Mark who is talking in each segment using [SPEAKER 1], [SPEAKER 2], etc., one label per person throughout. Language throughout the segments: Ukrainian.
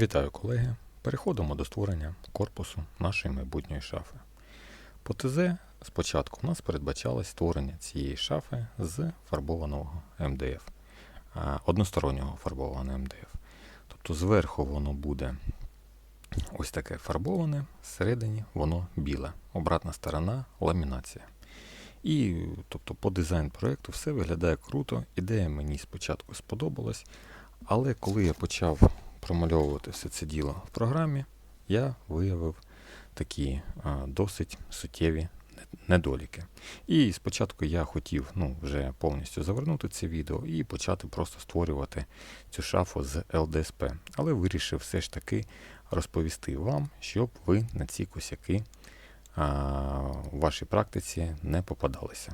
[SPEAKER 1] Вітаю колеги! Переходимо до створення корпусу нашої майбутньої шафи. По ТЗ спочатку у нас передбачалось створення цієї шафи з фарбованого МДФ, одностороннього фарбованого МДФ. Тобто зверху воно буде ось таке фарбоване, всередині воно біле, обратна сторона ламінація. І тобто, по дизайн проєкту все виглядає круто. Ідея мені спочатку сподобалась, але коли я почав промальовувати все це діло в програмі, я виявив такі а, досить суттєві недоліки. І спочатку я хотів ну, вже повністю завернути це відео і почати просто створювати цю шафу з LDSP. Але вирішив все ж таки розповісти вам, щоб ви на ці косяки в вашій практиці не попадалися.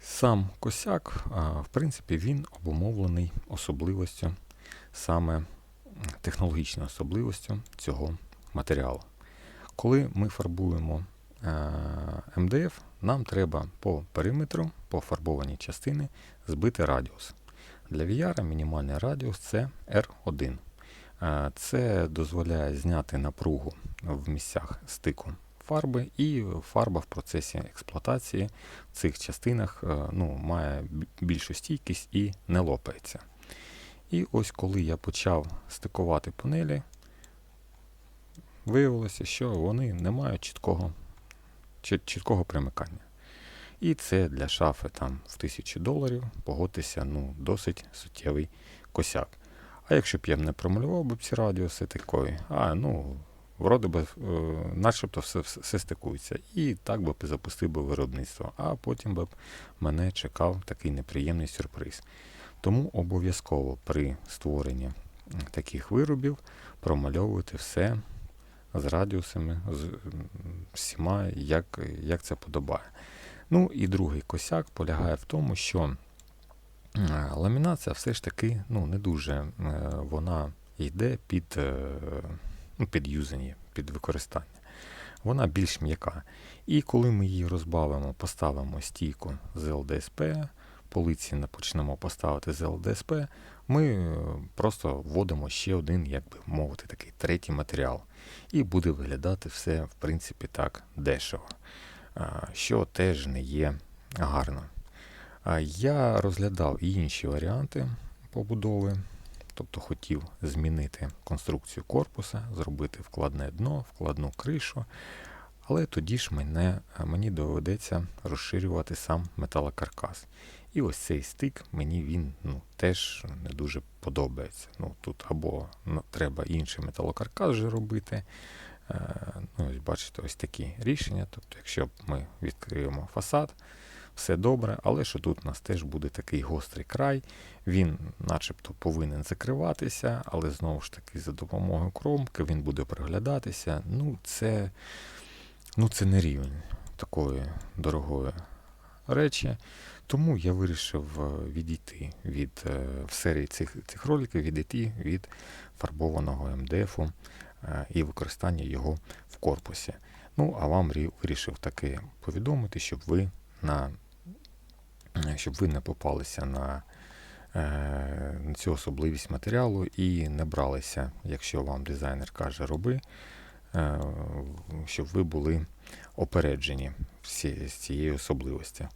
[SPEAKER 1] Сам косяк, в принципі, він обумовлений особливостю, саме технологічною особливостю цього матеріалу. Коли ми фарбуємо е, МДФ, нам треба по периметру, по фарбованій частини збити радіус. Для VR мінімальний радіус це R1. Е, Це дозволяє зняти напругу в місцях стику фарби, і фарба в процесі експлуатації в цих частинах е, ну, має більшу стійкість і не лопається. І ось коли я почав стикувати панелі, виявилося, що вони не мають чіткого, чіт- чіткого примикання. І це для шафи там в 1000 доларів, погодьтеся, ну, досить суттєвий косяк. А якщо б я не промалював би ці радіуси такої, а ну, вроде би, е, начебто все, все стикується. І так би запустив би виробництво. А потім би мене чекав такий неприємний сюрприз. Тому обов'язково при створенні таких виробів промальовуйте все з радіусами, з всіма, як, як це подобає. Ну і другий косяк полягає в тому, що ламінація все ж таки ну, не дуже е, вона йде під, е, ну, під юзання, під використання. Вона більш м'яка. І коли ми її розбавимо, поставимо стійку з ЛДСП, полиці не почнемо поставити з ЛДСП, ми е, просто вводимо ще один, як би мовити, такий третій матеріал. І буде виглядати все, в принципі, так дешево, що теж не є гарно. Я розглядав і інші варіанти побудови, тобто хотів змінити конструкцію корпуса, зробити вкладне дно, вкладну кришу. Але тоді ж мене, мені доведеться розширювати сам металокаркас. І ось цей стик мені він ну, теж не дуже подобається. Ну, тут або ну, треба інший металокаркас вже робити. Е, ну, ось бачите, ось такі рішення. Тобто, якщо ми відкриємо фасад, все добре, але що тут у нас теж буде такий гострий край, він начебто повинен закриватися, але знову ж таки за допомогою кромки він буде проглядатися. Ну, це, ну, це не рівень такої дорогої речі. Тому я вирішив е, відійти від е, в серії цих, цих роликів, відійти від фарбованого МДФу е, і використання його в корпусі. Ну, а вам вирішив таки повідомити, щоб ви на щоб ви не попалися на, цю особливість матеріалу і не бралися, якщо вам дизайнер каже роби, щоб ви були опереджені з цієї особливості.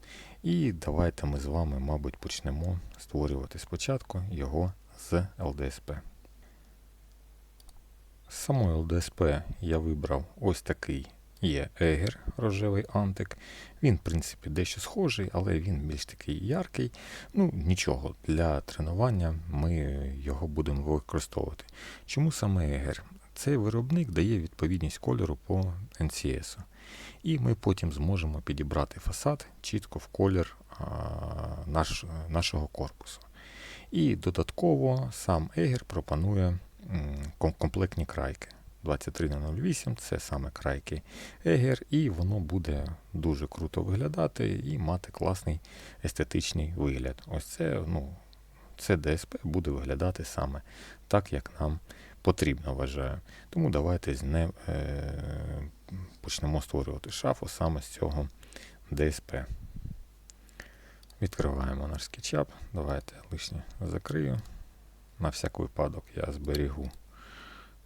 [SPEAKER 1] І давайте ми з вами, мабуть, почнемо створювати спочатку його з ЛДСП. З самої ЛДСП я вибрав ось такий є егер, рожевий антик. Він, в принципі, дещо схожий, але він більш такий яркий. Ну, нічого, для тренування ми його будемо використовувати. Чому саме егер? Цей виробник дає відповідність кольору по NCS. І ми потім зможемо підібрати фасад чітко в колір наш, нашого корпусу. І додатково сам Егер пропонує комплектні крайки. 2308 це саме крайки Егер, і воно буде дуже круто виглядати і мати класний естетичний вигляд. Ось це, ну, це ДСП буде виглядати саме так, як нам потрібно, вважаю. Тому давайте не, е, почнемо створювати шафу саме з цього ДСП. Відкриваємо наш SketchUp. Давайте лишнє закрию. на всяк випадок я зберігу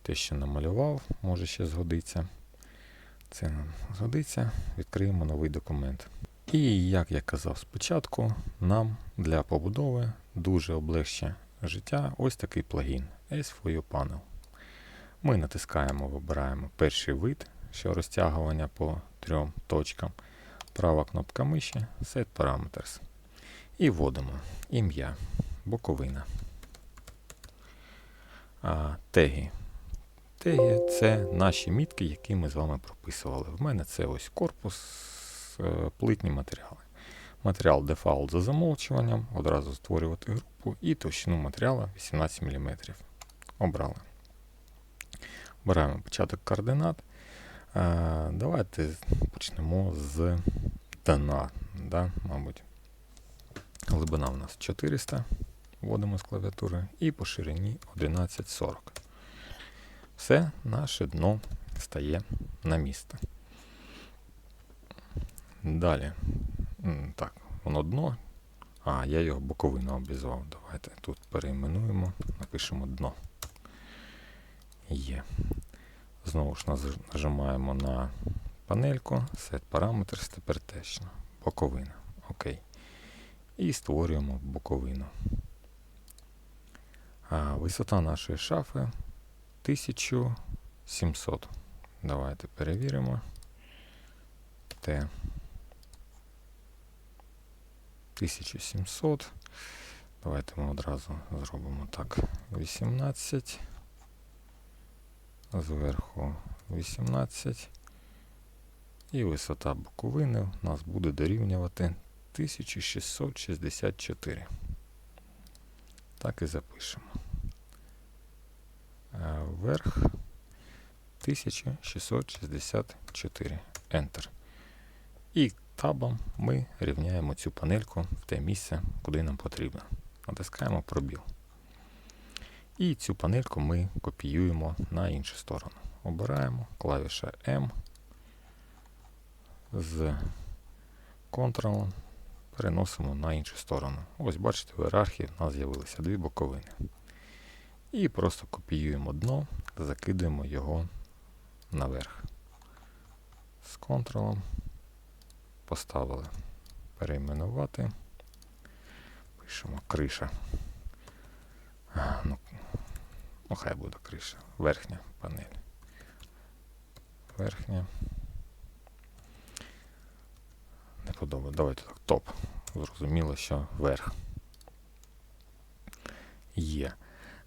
[SPEAKER 1] те, що намалював, може ще згодиться. Це нам згодиться. Відкриємо новий документ. І як я казав спочатку, нам для побудови дуже облегче життя ось такий плагін S4U Panel. Ми натискаємо, вибираємо перший вид, що розтягування по трьом точкам. Права кнопка миші Set Parameters. І вводимо ім'я, боковина. А, теги. Теги це наші мітки, які ми з вами прописували. В мене це ось корпус, е, плитні матеріали. Матеріал дефаулт за замовчуванням, одразу створювати групу і товщину матеріалу 18 мм. Обрали. Обираємо початок координат. Е, Давайте почнемо з дна. Да, мабуть. Глибина у нас 400. Вводимо з клавіатури і по ширині 1140. Все, наше дно стає на місце. Далі. Так, воно дно. А, я його боковину обізвав. Давайте тут перейменуємо, напишемо дно. Є. Знову ж нажимаємо на панельку, Set Parameters, тепер теж боковина. Окей. І створюємо боковину. А, висота нашої шафи 1700. Давайте перевіримо. Т. 1700. Давайте ми одразу зробимо так. 18. Зверху 18. І висота боковини у нас буде дорівнювати 1664. Так і запишемо. Е, Вверх 1664. Enter. І табом ми рівняємо цю панельку в те місце, куди нам потрібно. Натискаємо пробіл. І цю панельку ми копіюємо на іншу сторону. Обираємо клавіша M з Ctrl переносимо на іншу сторону. Ось бачите, в ієрархії в нас з'явилися дві боковини. І просто копіюємо дно, закидуємо його наверх. З Ctrl поставили перейменувати. Пишемо криша. Ну, ну, хай буде криша. Верхня панель. Верхня. Не подобається. Давайте так. Топ. Зрозуміло, що верх. Є.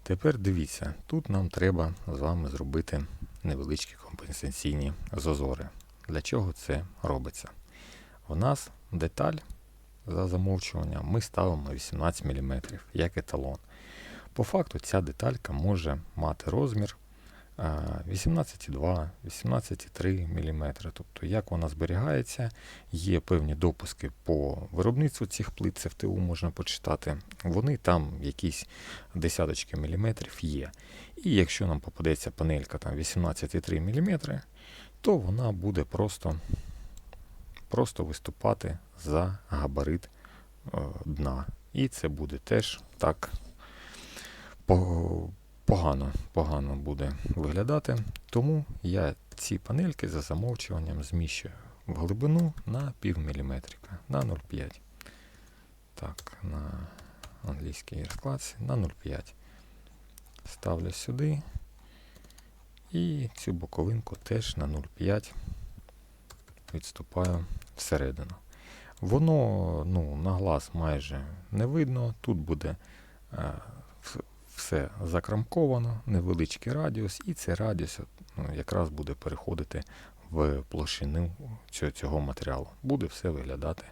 [SPEAKER 1] Тепер дивіться, тут нам треба з вами зробити невеличкі компенсаційні зазори. Для чого це робиться? У нас деталь за замовчуванням ми ставимо 18 мм як еталон. По факту ця деталька може мати розмір 18,2, 18,3 мм. Тобто, як вона зберігається, є певні допуски по виробництву цих плит, це в ТУ можна почитати. Вони там якісь десяточки міліметрів є. І якщо нам попадеться панелька там 18,3 мм, то вона буде просто, просто виступати за габарит е, дна. І це буде теж так погано, погано буде виглядати. Тому я ці панельки за замовчуванням зміщую в глибину на пів міліметрика, на 0,5. Так, на англійській розкладці на 0,5. Ставлю сюди. І цю боковинку теж на 0,5 відступаю всередину. Воно ну, на глаз майже не видно. Тут буде е, все закрамковано, невеличкий радіус, і цей радіус ну, якраз буде переходити в площину цього, матеріалу. Буде все виглядати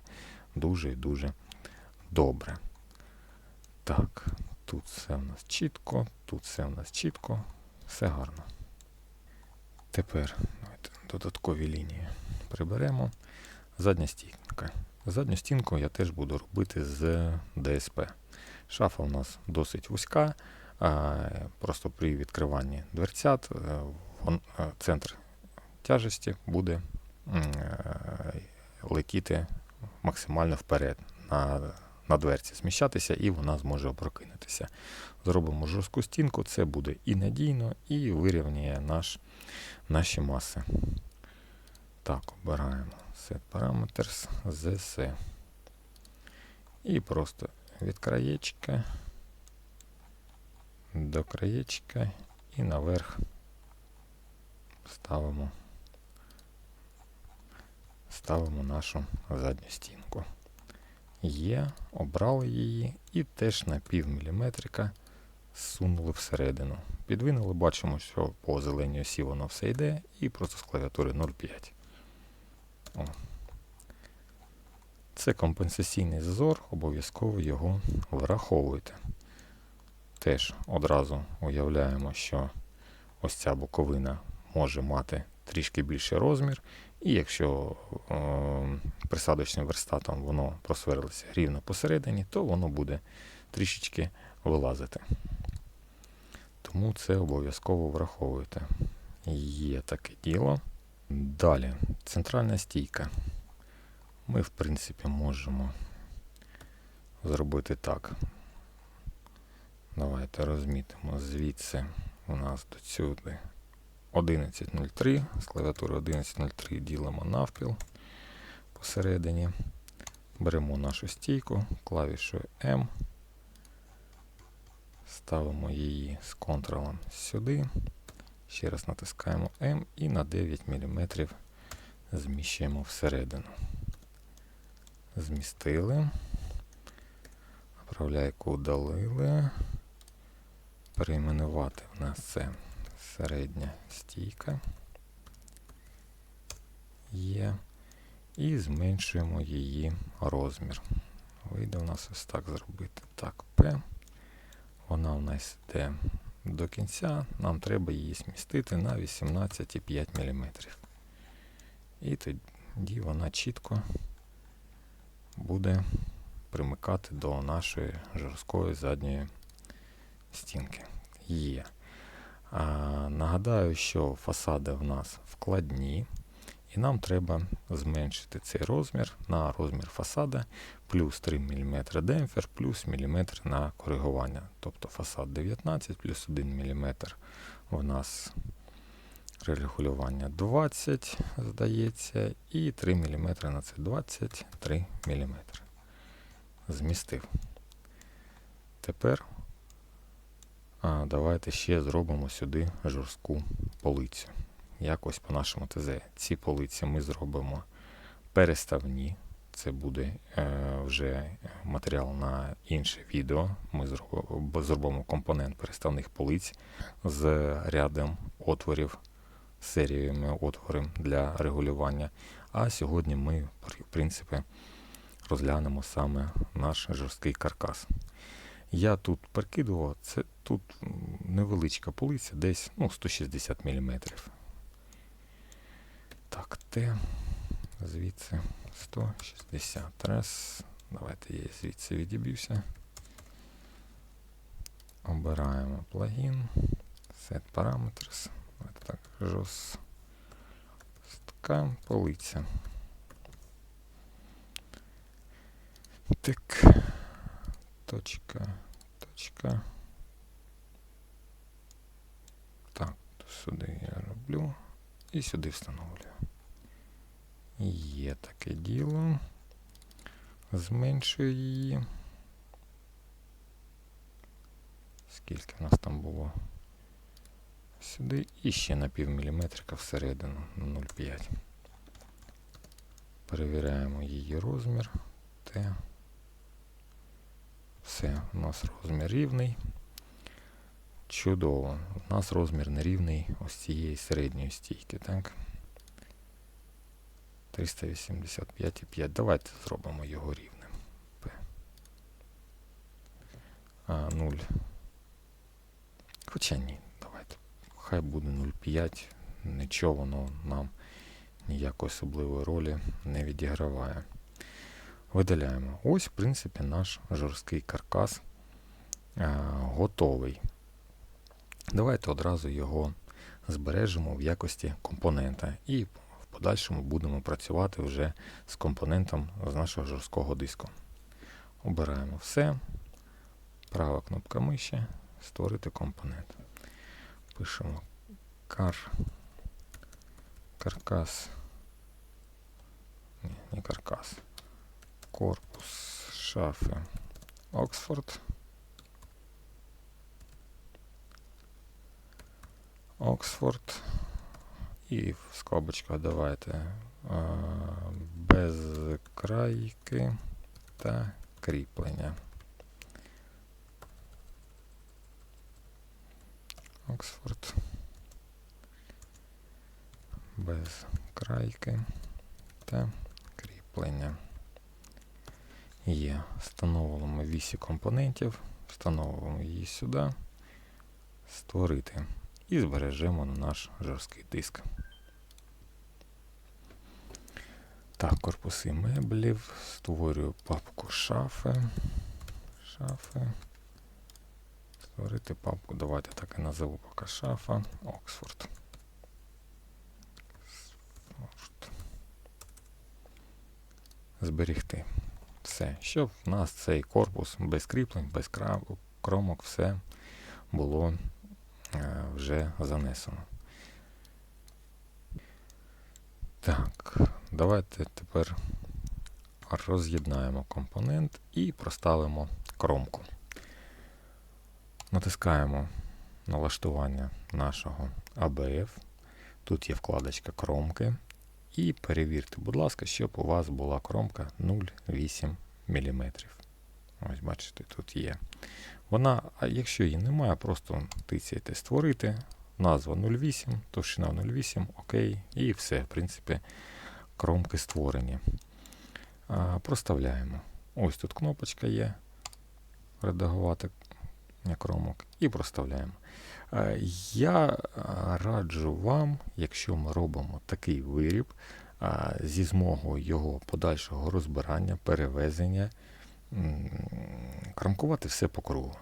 [SPEAKER 1] дуже і дуже добре. Так, тут все в нас чітко, тут все в нас чітко, все гарно. Тепер давайте, додаткові лінії приберемо. Задня стінка. Задню стінку я теж буду робити з ДСП. Шафа у нас досить вузька. Просто при відкриванні дверцят е, е, центр тяжесті буде е, летіти максимально вперед на, на дверці зміщатися, і вона зможе опрокинутися. Зробимо жорстку стінку, це буде і надійно, і вирівнює наш, наші маси. Так, обираємо Set Parameters, ZC. І просто від краєчка до краєчка і наверх ставимо, ставимо нашу задню стінку. Є, обрали її і теж на пів міліметрика зсунули всередину. Підвинули, бачимо, що по зеленій осі воно все йде, і просто з клавіатури 0,5. Це компенсаційний зазор, обов'язково його враховуйте. Теж одразу уявляємо, що ось ця боковина може мати трішки більший розмір, і якщо е, присадочним верстатом воно просверлиться рівно посередині, то воно буде трішечки вилазити. Тому це обов'язково враховуйте. Є таке діло. Далі, центральна стійка. Ми, в принципі, можемо зробити так. Давайте розмітимо звідси у нас до сюди 11.03. З клавіатури 11.03 ділимо навпіл посередині. Беремо нашу стійку клавішою M. Ставимо її з контролем сюди. Ще раз натискаємо M і на 9 мм зміщуємо всередину. Змістили. Направляйку удалили. Перейменувати в нас це середня стійка. Є. І зменшуємо її розмір. Вийде у нас ось так зробити. Так, P. Вона у нас йде до кінця. Нам треба її змістити на 18,5 мм. І тоді вона чітко буде примикати до нашої жорсткої задньої стінки. Є. А, Нагадаю, що фасади в нас вкладні, і нам треба зменшити цей розмір на розмір фасада плюс 3 мм демпфер, плюс мм на коригування. Тобто фасад 19 плюс 1 мм у нас регулювання 20, здається, і 3 мм на це 23 мм. Змістив. Тепер а, давайте ще зробимо сюди жорстку полицю. Якось по нашому ТЗ. Ці полиці ми зробимо переставні. Це буде е, вже матеріал на інше відео. Ми зробимо, компонент переставних полиць з рядом отворів, серіями отворів для регулювання. А сьогодні ми, в принципі, розглянемо саме наш жорсткий каркас. Я тут перекидував, це тут невеличка полиця, десь ну, 160 мм. Так, Т. Звідси 160. Раз. Давайте я звідси відіб'юся. Обираємо плагін. Set Parameters. Давайте так, жорстка полиця. Так. Точка. Точка. Так, сюди я роблю. І сюди встановлюю. Є таке діло. Зменшую її. Скільки в нас там було? Сюди і ще на пів міліметрика всередину 0,5. Перевіряємо її розмір. Т. Все, у нас розмір рівний. Чудово. У нас розмір нерівний ось цієї середньої стійки, так? 385,5. Давайте зробимо його рівним. P. А, 0. Хоча ні. Хай буде 0,5. Нічого воно нам ніякої особливої ролі не відіграває. Видаляємо. Ось, в принципі, наш жорсткий каркас а, готовий. Давайте одразу його збережемо в якості компонента. І в подальшому будемо працювати вже з компонентом з нашого жорсткого диску. Обираємо все. Права кнопка миші. Створити компонент. Пишемо кар. Каркас. Ні, не каркас. Корпус шафи Оксфорд. Оксфорд. І в скобочках давайте без крайки та кріплення. Оксфорд. Без крайки та кріплення. Є. Встановимо вісі компонентів, встановимо її сюди, створити і збережемо на наш жорсткий диск. Так, корпуси меблів. Створюю папку шафи. Шафи. Створити папку. Давайте так і назову поки шафа. Оксфорд. Зберігти. Все. Щоб в нас цей корпус без кріплень, без кромок, все було е, вже занесено. Так, давайте тепер роз'єднаємо компонент і проставимо кромку. Натискаємо налаштування нашого ABF. Тут є вкладочка кромки. І перевірте, будь ласка, щоб у вас була кромка 0,8 мм. Ось, бачите, тут є. Вона, а якщо її немає, просто тицяйте створити. Назва 0,8, товщина 0,8, окей, і все, в принципі, кромки створені. А, проставляємо. Ось тут кнопочка є. Редагувати кромок і проставляємо. Я раджу вам, якщо ми робимо такий виріб, зі змогою його подальшого розбирання, перевезення, крамкувати все по кругу.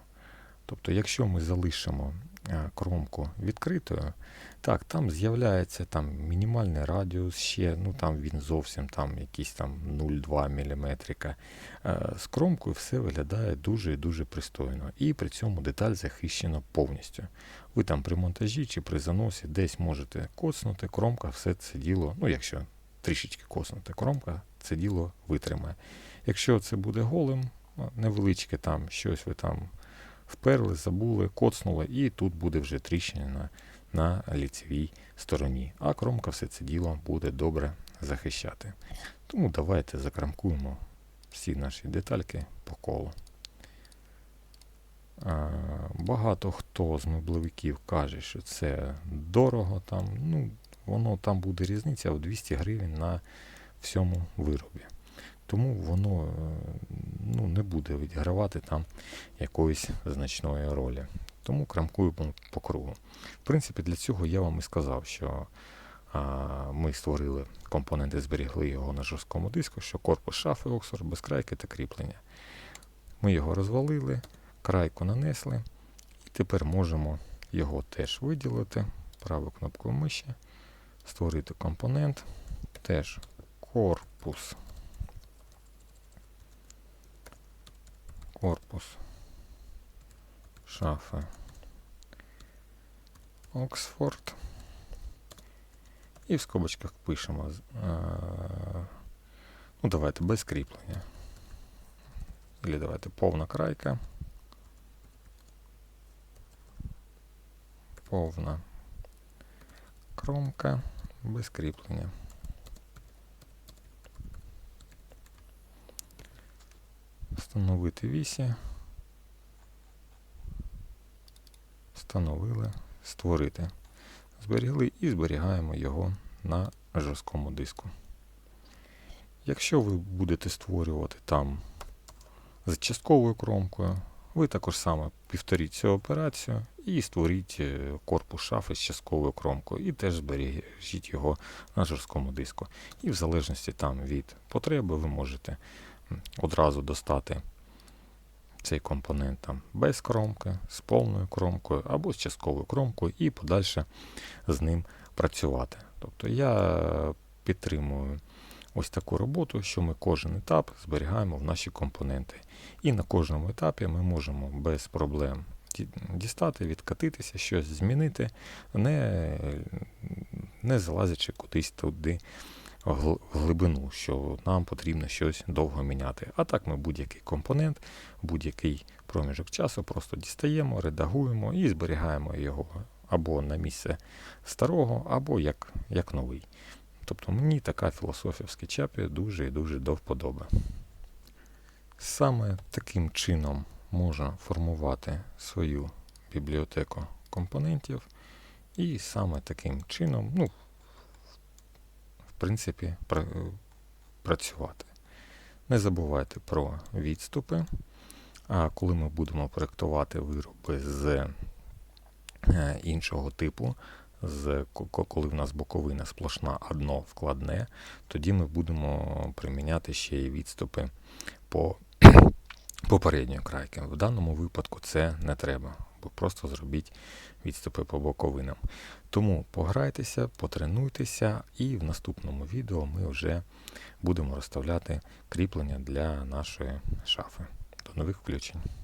[SPEAKER 1] Тобто, якщо ми залишимо е, кромку відкритою, так, там з'являється там мінімальний радіус ще, ну там він зовсім там якийсь там 0,2 мм. З кромкою все виглядає дуже і дуже пристойно. І при цьому деталь захищена повністю. Ви там при монтажі чи при заносі десь можете коцнути, кромка все це діло, ну якщо трішечки коцнути, кромка це діло витримає. Якщо це буде голим, невеличке там щось ви там вперли, забули, коцнули, і тут буде вже тріщина на, ліцевій стороні. А кромка все це діло буде добре захищати. Тому давайте закрамкуємо всі наші детальки по колу. Багато хто з меблевиків каже, що це дорого там. Ну, воно там буде різниця в 200 гривень на всьому виробі. Тому воно е, ну, не буде відігравати там якоїсь значної ролі. Тому крамкую по, кругу. В принципі, для цього я вам і сказав, що а, ми створили компоненти, зберігли його на жорсткому диску, що корпус шафи Оксфорд без крайки та кріплення. Ми його розвалили, крайку нанесли, і тепер можемо його теж виділити правою кнопкою миші, створити компонент, теж корпус. корпус шафи Оксфорд. І в скобочках пишемо. Ну, давайте без кріплення. Или давайте повна крайка. Повна кромка без кріплення. Встановити вісі. Встановили, створити. Зберігли і зберігаємо його на жорсткому диску. Якщо ви будете створювати там з частковою кромкою, ви також саме повторіть цю операцію і створіть е, корпус шафи з частковою кромкою, і теж збережіть його на жорсткому диску. І в залежності там від потреби ви можете одразу достати цей компонент там без кромки, з повною кромкою або з частковою кромкою і подальше з ним працювати. Тобто я підтримую ось таку роботу, що ми кожен етап зберігаємо в наші компоненти. І на кожному етапі ми можемо без проблем дістати, відкатитися, щось змінити, не, не залазячи кудись туди глибину, що нам потрібно щось довго міняти. А так ми будь-який компонент, будь-який проміжок часу просто дістаємо, редагуємо і зберігаємо його або на місце старого, або як, як новий. Тобто мені така філософія в скетчапі дуже і дуже до вподоби. Саме таким чином можна формувати свою бібліотеку компонентів, і саме таким чином, ну, принципі, працювати. Не забувайте про відступи. А коли ми будемо проєктувати вироби з е, іншого типу, з, ко- ко- коли в нас боковина сплошна, а дно вкладне, тоді ми будемо приміняти ще й відступи по попередньої крайки. В даному випадку це не треба, бо просто зробіть відступи по боковинам. Тому пограйтеся, потренуйтеся, і в наступному відео ми вже будемо розставляти кріплення для нашої шафи. До нових включень.